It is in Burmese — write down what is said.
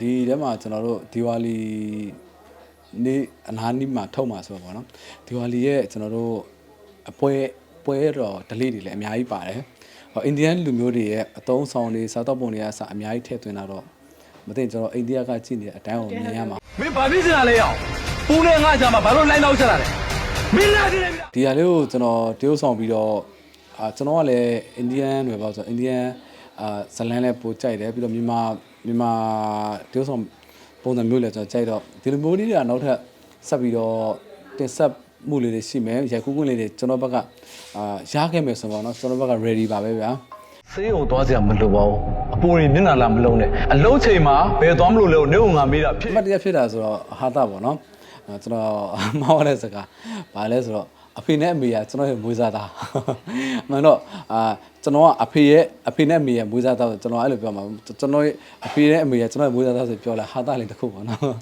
ဒီထဲမှာကျွန်တော်တို့ဒီဝါလီနေ့အနာနီးမှာထုတ်မှာဆိုတော့ဗောနော်ဒီဝါလီရဲ့ကျွန်တော်တို့အပွဲပွဲတော်ဒလေးတွေလည်းအများကြီးပါတယ်ဟောအိန္ဒိယလူမျိုးတွေရဲ့အသုံးဆောင်တွေစားတော့ပုံတွေကအစအများကြီးထည့်သွင်းတာတော့မသိကျွန်တော်အိန္ဒိယကကြည့်နေတဲ့အတိုင်းကိုမြင်ရမှာမင်းဘာဖြစ်စရာလဲရောက်ပူနဲ့ငါ့ကြမှာဘာလို့လိုက်နောက်ချက်လာလဲမင်းလာကြည့်နေပြီဒီဟာလေးကိုကျွန်တော်တရုပ်ဆောင်ပြီးတော့အာကျွန်တော်ကလည်းအိန္ဒိယတွေပေါ့ဆိုအိန္ဒိယ အာဇလန်လည်းပိုကြိုက်တယ်ပြီးတော့မြန်မာမြန်မာတရုပ်ဆောင်ပုံစံမျိုးလည်းကျွန်တော်ကြိုက်တော့ဒီလိုမျိုးလေးတွေကနောက်ထပ်ဆက်ပြီးတော့တင်ဆက်မှုလေးတွေရှိမယ်ရိုက်ကူးခွင့်လေးတွေကျွန်တော်ဘက်ကအာရခဲ့မယ်ဆိုတော့เนาะကျွန်တော်ဘက်က ready ပါပဲဗျာ ဆေးရုံသွားစရာမလိုပါဘူးအပူတွေမျက်နှာလာမလုံးနဲ့အလုံးချိန်မှာဘယ်သွားမလို့လဲနေုံငါမေးတာဖြစ် အမှတ်တရဖြစ်တာဆိုတော့ဟာတာပေါ့နော်အဲကျွန်တော်မောင်းရတဲ့စကားဘာလဲဆိုတော့ အဖေနဲ့အမေကကျွန်တော်ရဲ့မွေးစားသားအမှန်တော့အာကျွန်တော်ကအဖေရဲ့အဖေနဲ့အမေရဲ့မွေးစားသားဆိုကျွန်တော်အဲ့လိုပြောမှာကျွန်တော်ရဲ့အဖေနဲ့အမေရဲ့ကျွန်တော်ရဲ့မွေးစားသားဆိုပြောလာဟာတာလေးတစ်ခုပေါ့နော်